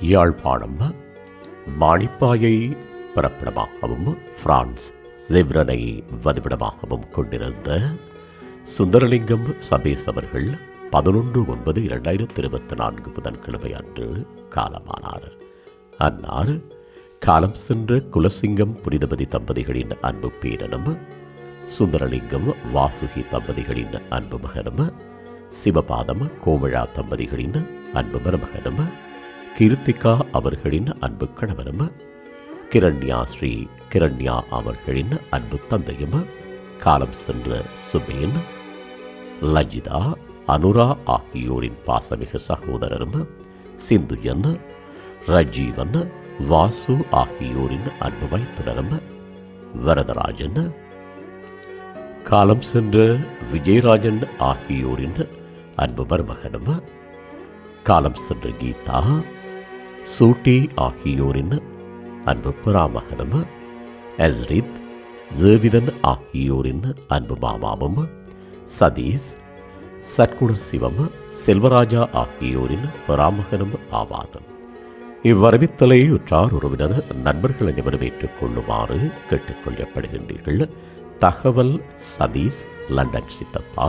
Yazhpanam மாணிப்பாயை பிறப்பிடமாகவும் France செவ்ரனை வதிவிடமாகவும் கொண்டிருந்த சுந்தரலிங்கம் சபேஸ் அவர்கள் பதினொன்று ஒன்பது இரண்டாயிரத்தி இருபத்தி நான்கு புதன்கிழமை அன்று காலமானார். அன்னார் காலம் சென்ற குலசிங்கம் புனிதபதி தம்பதிகளின் அன்பு பேரனும் சுந்தரலிங்கம் வாசுகி தம்பதிகளின் அன்பு மகனும் சிவபாதம் கோமழா தம்பதிகளின் அன்பு மருமகனும் கீர்த்திகா அவர்களின் அன்பு கணவரும் கிரண்யா ஸ்ரீ கிரண்யா அவர்களின் அன்பு தந்தையும் காலம் சென்ற சுபேன் லஜிதா அனுரா ஆகியோரின் பாசமிகு சகோதரரும் சிந்துஜன் ரஜீவன் வாசு ஆகியோரின் அன்பு மைத்துனரும் வரதராஜன் காலம் சென்ற விஜயராஜன் ஆகியோரின் அன்பு மருமகனும் காலம் சென்ற கீதா சூட்டி ஆகியோரின் அன்பு பராமகனும் எஸ்ரித் ஜேவிதன் ஆகியோரின் அன்பு மாமாவும் சதீஷ் சற்குண சிவம் செல்வராஜா ஆகியோரின் பராமகனும் ஆவார். இவ்வரவித்தலை உற்றார் உறவினர் நண்பர்கள் அனைவரும் ஏற்றுக்கொள்ளுமாறு கேட்டுக்கொள்ளப்படுகின்றீர்கள் தகவல் சதீஷ் லண்டன் சித்தப்பா.